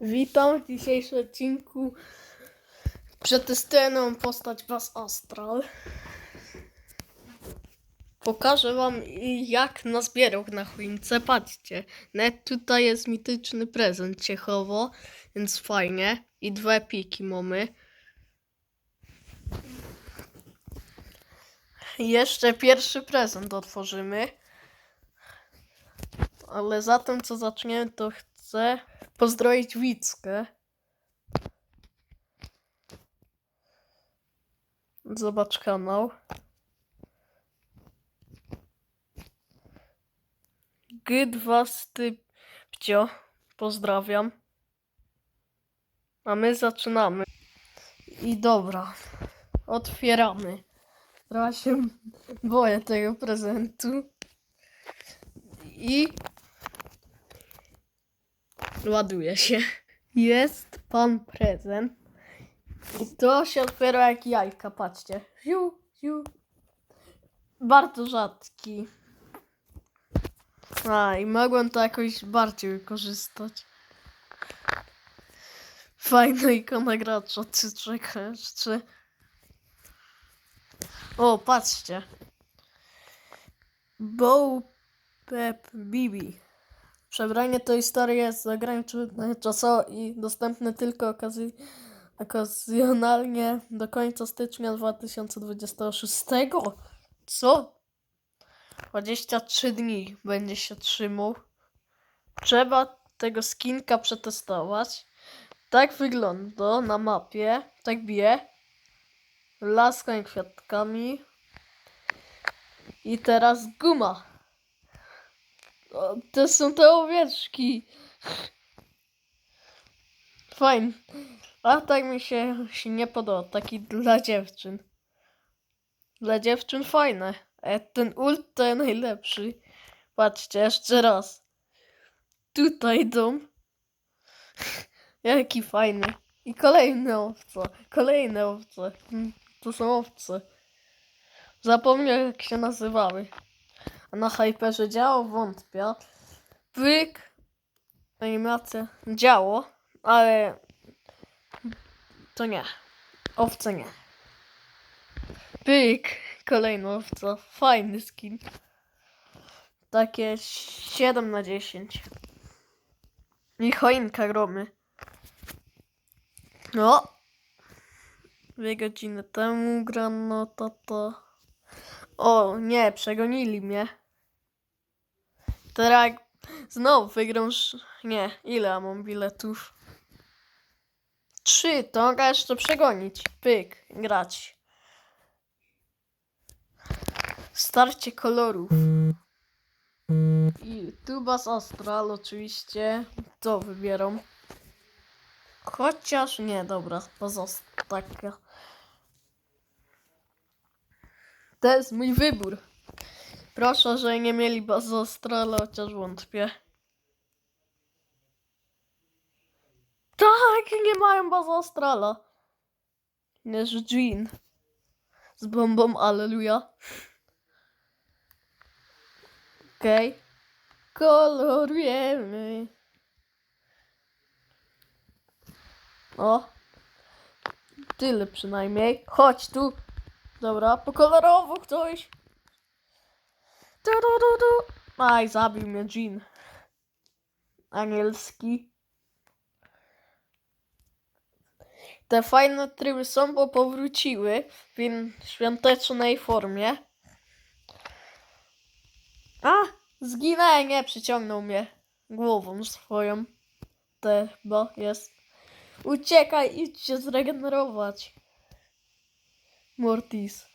Witam w dzisiejszym odcinku. Przetestuję nową postać Bas Astral. Pokażę wam jak nazbierał na choince. Patrzcie, nawet tutaj jest mityczny prezent ciechowo, więc fajnie. I dwa epiki mamy. Jeszcze pierwszy prezent otworzymy. Ale zatem co zaczniemy, to chcę pozdrowić Wickę. Zobacz kanał. G2 Stypcio. Pozdrawiam. A my zaczynamy. I dobra. Otwieramy. Trochę się boję tego prezentu. I ładuje się. Jest pan prezent. I to się otwiera jak jajka, patrzcie. Ziu, ziu. Bardzo rzadki. A, i mogłem to jakoś bardziej wykorzystać. Fajna ikona gracza, czy czekasz, czy... O, patrzcie. Bow Pep Bibi. Przebranie tej historii jest ograniczone czasowo i dostępne tylko okazjonalnie do końca stycznia 2026. Co? 23 dni będzie się trzymał. Trzeba tego skinka przetestować. Tak wygląda na mapie. Tak bije. Laska i kwiatkami. I teraz guma. To są te owieczki. Fajny. A tak mi się, się nie podoba. Taki dla dziewczyn. Dla dziewczyn fajne. A ten ult to najlepszy. Patrzcie, jeszcze raz. Tutaj dom. Jaki fajny. I kolejne owce. Kolejne owce. Mm, To są owce. Zapomniałem jak się nazywały. A na Hyperze działo? Wątpię. Pyk. Animacja. Działo, ale to nie. Owce nie. Pyk. Kolejna owca. Fajny skin. Takie 7 na 10. I choinka gromy. No. Dwie godziny temu grano tata. O, nie, przegonili mnie. Teraz znowu wygram. Nie, ile mam biletów? Trzy, to mogę jeszcze przegonić. Pyk, grać. Starcie kolorów. I Tubas Astral oczywiście. To wybieram. Chociaż nie, dobra, pozostaka. To jest mój wybór. Proszę, że nie mieli bazostrala, chociaż wątpię. Tak, nie mają bazostrala. Nie, że Jean. Z bombą, aleluja. Okej. Okay. Kolorujemy. O. Tyle przynajmniej. Chodź tu. Dobra, pokolorowo ktoś. Du, du, du, du. Aj, zabił mnie Jean. Anielski. Te fajne tryby są, bo powróciły w świątecznej formie. A! Zginęłem, nie, przyciągnął mnie głową swoją. Te chyba jest. Uciekaj, idź się zregenerować. Mortis.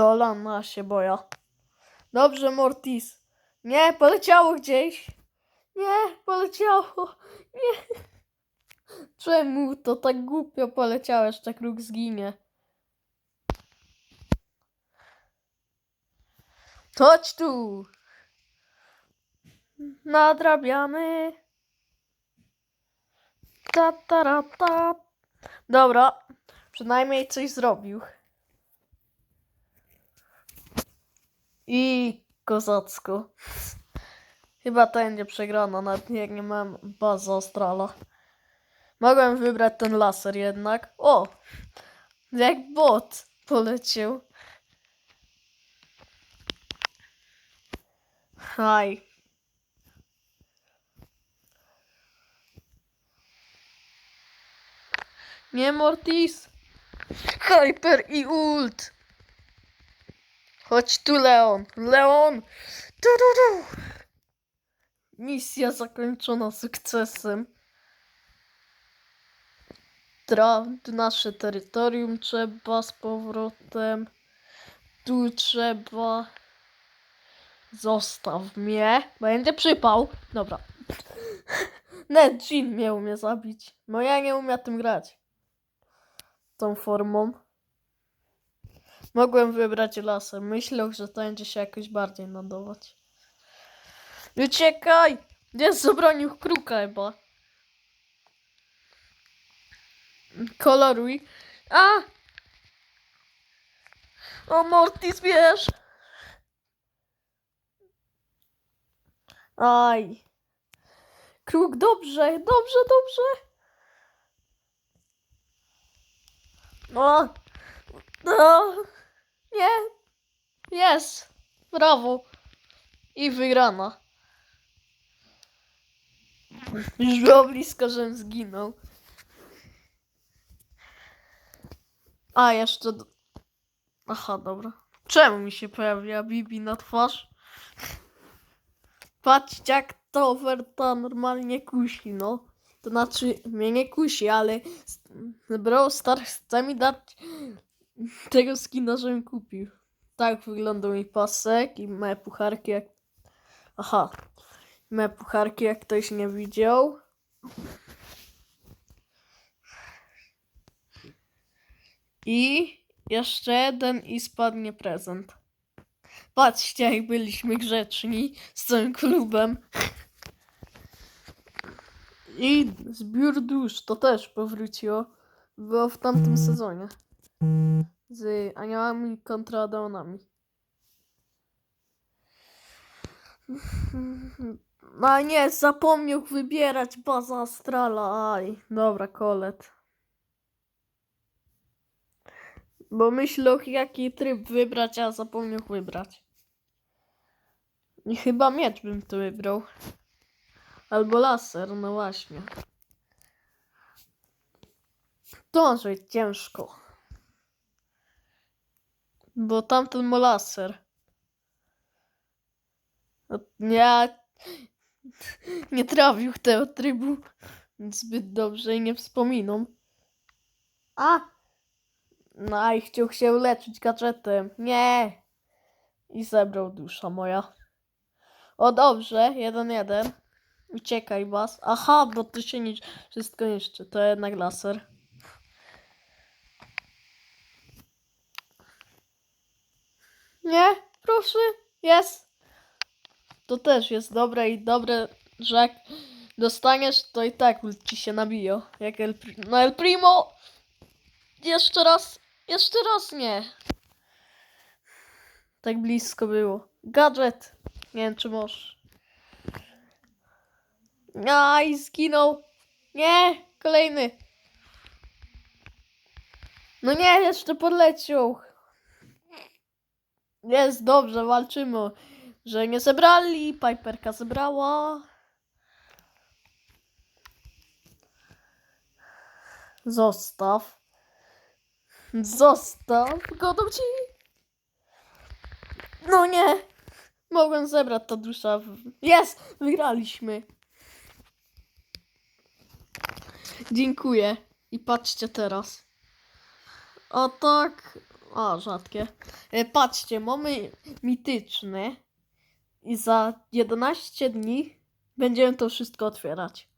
To Lana się boja. Dobrze, Mortis. Nie, poleciało gdzieś. Nie, poleciało. Nie. Czemu to tak głupio poleciało, jeszcze kruk zginie? Chodź tu. Nadrabiamy. Ta, ta, ra, ta. Dobra, przynajmniej coś zrobił. I kozacko. Chyba ta będzie przegrana, nawet jak nie mam bazy Astrala. Mogłem wybrać ten laser jednak. O! Jak bot poleciał. Haj. Nie Mortis. Hyper i ult. Chodź tu Leon. Leon. Tu, tu, tu. Misja zakończona sukcesem. Tra nasze terytorium trzeba z powrotem. Tu trzeba. Zostaw mnie. Będzie przypał. Dobra. Net Jean miał mnie zabić. No ja nie umiem tym grać. Tą formą. Mogłem wybrać lasem. Myślał, że to będzie się jakoś bardziej nadawać. Uciekaj! Nie zabronił kruka chyba. Koloruj. A! O Mortis, wiesz! Aj. Kruk, dobrze, dobrze, dobrze. No. No. Nie. Jest. Brawo. I wygrana. Już było blisko, żebym zginął. A, jeszcze... do- Aha, dobra. Czemu mi się pojawiła Bibi na twarz? Patrzcie, jak to oferta normalnie kusi, no. To znaczy, mnie nie kusi, ale Brawl Stars chce mi dać tego skina, żebym kupił. Tak wygląda mi pasek i moje pucharki jak... Aha. Moje pucharki jak ktoś nie widział. I jeszcze jeden i spadnie prezent. Patrzcie, jak byliśmy grzeczni z całym klubem. I zbiór dusz to też powróciło. Było w tamtym sezonie. Z aniołami kontra demonami. A nie, zapomniał wybierać baza astrala. Aj, dobra, kolet. Bo myślał, jaki tryb wybrać, a zapomniał wybrać. I chyba miecz bym tu wybrał. Albo laser, no właśnie. To może być ciężko. Bo tamten ma laser. No, Nie, nie trafił tego trybu zbyt dobrze i nie wspominam. A! No i chciał się leczyć gadżetem. Nie! I zebrał dusza moja. O dobrze, jeden jeden. Uciekaj, bas. Aha, bo to się nic, wszystko niszczy. To jednak laser. Nie, proszę, jest. To też jest dobre i dobre, że jak dostaniesz, to i tak ci się nabiją. Jak El, no El Primo! Jeszcze raz, jeszcze raz nie. Tak blisko było. Gadżet. Nie wiem, czy możesz. Aj, zginął. Nie, kolejny. No nie, jeszcze podleciał. Jest dobrze, walczymy. Że nie zebrali, Piperka zebrała. Zostaw. Zostaw. Godą ci. No nie. Mogłem zebrać ta dusza. Jest! Wygraliśmy. Dziękuję. I patrzcie teraz. O tak. O, rzadkie. E, Patrzcie, mamy mityczne. I za 11 dni będziemy to wszystko otwierać.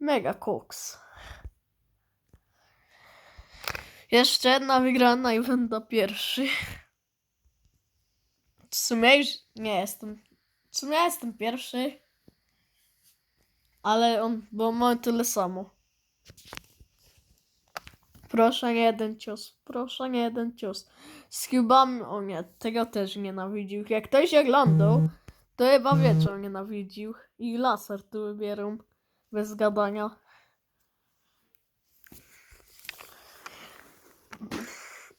Mega koks. Jeszcze jedna wygrana i będę pierwszy. W sumie już nie jestem. W sumie jestem pierwszy. Ale on, bo mamy tyle samo. Proszę nie jeden cios, proszę nie jeden cios. Z cubami, o nie, tego też nienawidził. Jak ktoś oglądał, to chyba wie, co nienawidził. I laser tu wybierą, bez gadania.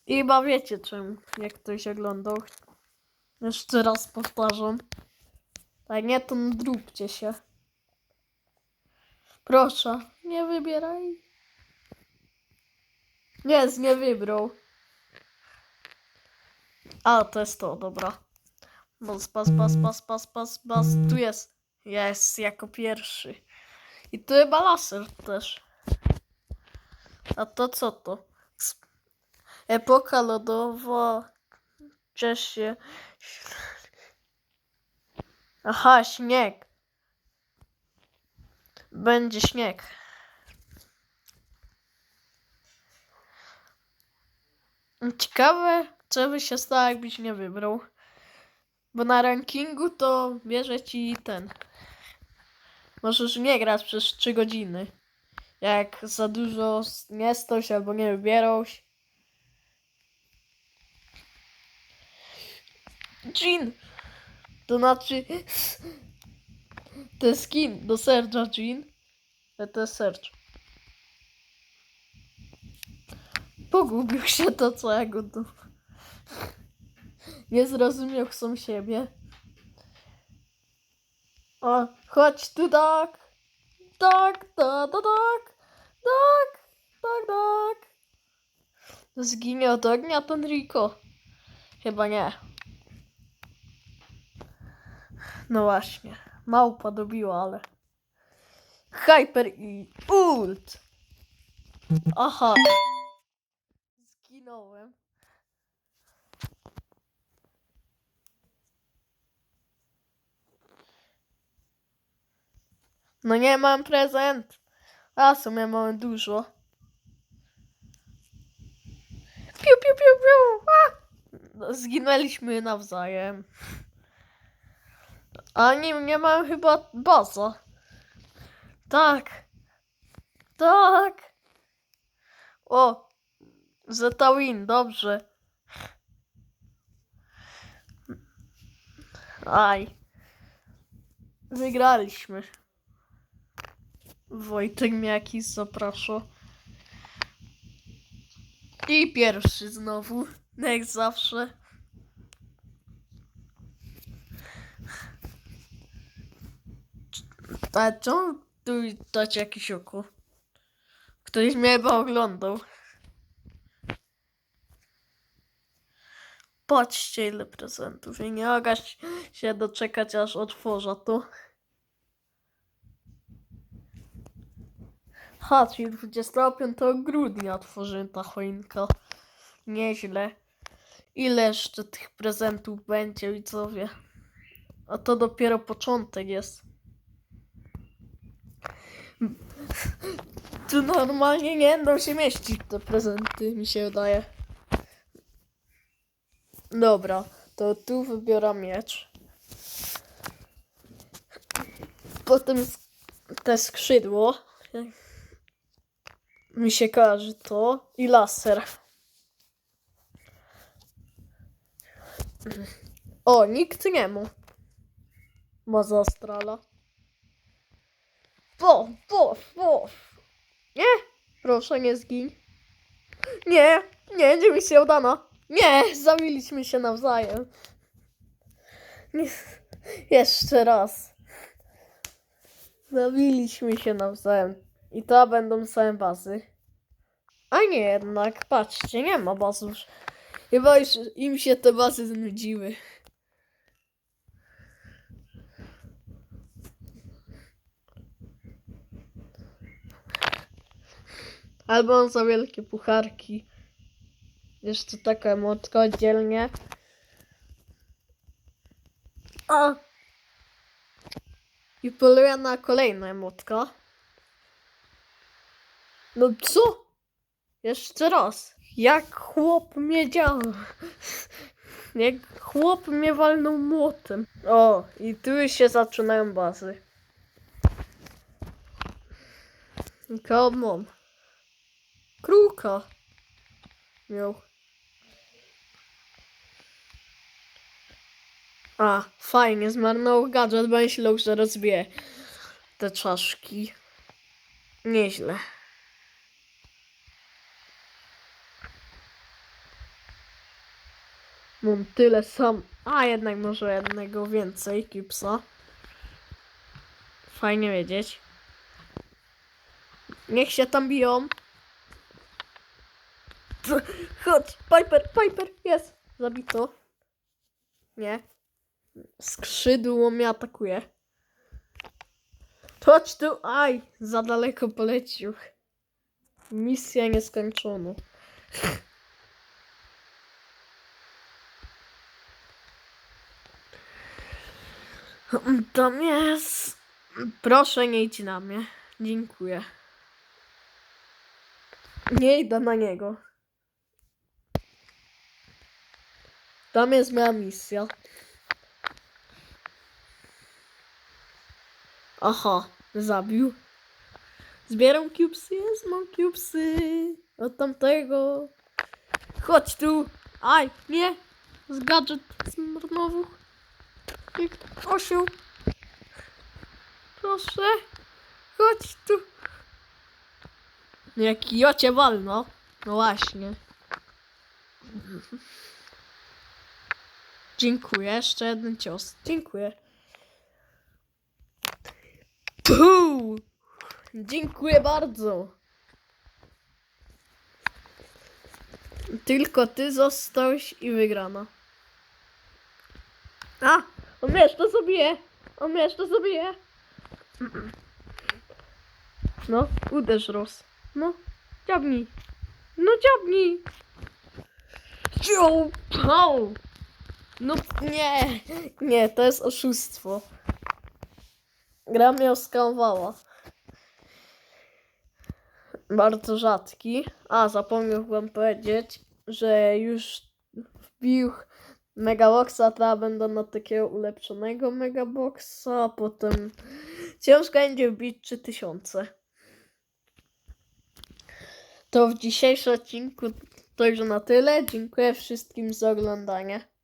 I chyba wiecie czemu, jak ktoś oglądał. Jeszcze raz powtarzam. Tak nie, to nadróbcie się. Proszę, nie wybieraj. Nie, nie wybrał. A, to jest to, dobra. Bas, bas, bas, bas, bas, bas, bas. Tu jest. Jest, jako pierwszy. I tu chyba laser też. A to co to? Epoka lodowa. Czesie. Aha, śnieg. Będzie śnieg. Ciekawe, co by się stało, jakbyś nie wybrał. Bo na rankingu to bierze ci ten. Możesz nie grać przez 3 godziny. Jak za dużo nie stoś albo nie wybierałś. Jean! To znaczy. Jest skin do Serge'a Jean. To jest Serge. Pogubił się to całego tu. Nie zrozumiał sam siebie. O, chodź tu tak. Tak, ta, ta, tak. Tak, tak, tak. Zginie od ognia ten Rico. Chyba nie. No właśnie. Małpa dobiła, ale... Hyper i ult. Aha. No nie mam prezent. A w sumie mamy dużo. Piu, piu, piu, piu. A! No, Zginęliśmy nawzajem. A nie, nie mam chyba baza. Tak. Tak. O. Zeta win, dobrze. Aj. Wygraliśmy. Wojtek mnie jakiś zaprasza. I pierwszy znowu. Jak zawsze. A czemu tu dać jakieś oko? Ktoś mnie chyba oglądał. Patrzcie ile prezentów i nie mogę się doczekać aż otworzę to. Ha, czyli 25 grudnia otworzyłem ta choinka. Nieźle. Ile jeszcze tych prezentów będzie, widzowie? A to dopiero początek jest. Tu normalnie nie będą się mieścić te prezenty, mi się wydaje. Dobra, to tu wybiorę miecz. Potem te skrzydło. Mi się kojarzy to. I laser. O, nikt nie ma. Ma za astrala. Po, po, po. Nie, proszę nie zgiń. Nie, nie, nie mi się udano. Nie, zabiliśmy się nawzajem. Nie, jeszcze raz. Zabiliśmy się nawzajem. I to będą same bazy. A nie jednak, patrzcie, nie ma baz już. Chyba już im się te bazy znudziły. Albo on za wielkie pucharki. Jeszcze taka emotka oddzielnie. A! I poluję na kolejną emotkę. No co? Jeszcze raz. Jak chłop mnie. Jak chłop mnie walnął młotem. O, i tu już się zaczynają bazy. Come on. Kruka. miał. A, fajnie, zmarnował gadżet, bo myślał, że rozbije te czaszki. Nieźle. Mam tyle sam. A, jednak może jednego więcej, Kipsa. Fajnie wiedzieć. Niech się tam biją. Chodź, Piper, Piper, jest. Zabito. Nie. Skrzydło mnie atakuje. Chodź tu, aj, za daleko polecił. Misja nieskończona. Tam jest. Proszę, nie idź na mnie. Dziękuję. Nie idę na niego. Tam jest moja misja. Aha, zabił. Zbieram cubesy, jest, mam cubesy. Od tamtego. Chodź tu. Aj, nie. Z gadżet zmarnował. Jak osioł. Proszę. Chodź tu. Jak jocie wolno. No właśnie. Dziękuję. Jeszcze jeden cios. Dziękuję. Puu! Dziękuję bardzo. Tylko ty zostałeś i wygrana. A! On jeszcze zabije! On jeszcze zabije! No, uderz Ros. No, dziabnij. No dziabnij! Ciu! Pau! No nie! Nie, to jest oszustwo. Gra mnie oskamowała. Bardzo rzadki. A, zapomniałem powiedzieć, że już wbił Megaboxa, teraz będę na takiego ulepszonego Megaboxa, a potem ciężko będzie wbić 3000. To w dzisiejszym odcinku to już na tyle. Dziękuję wszystkim za oglądanie.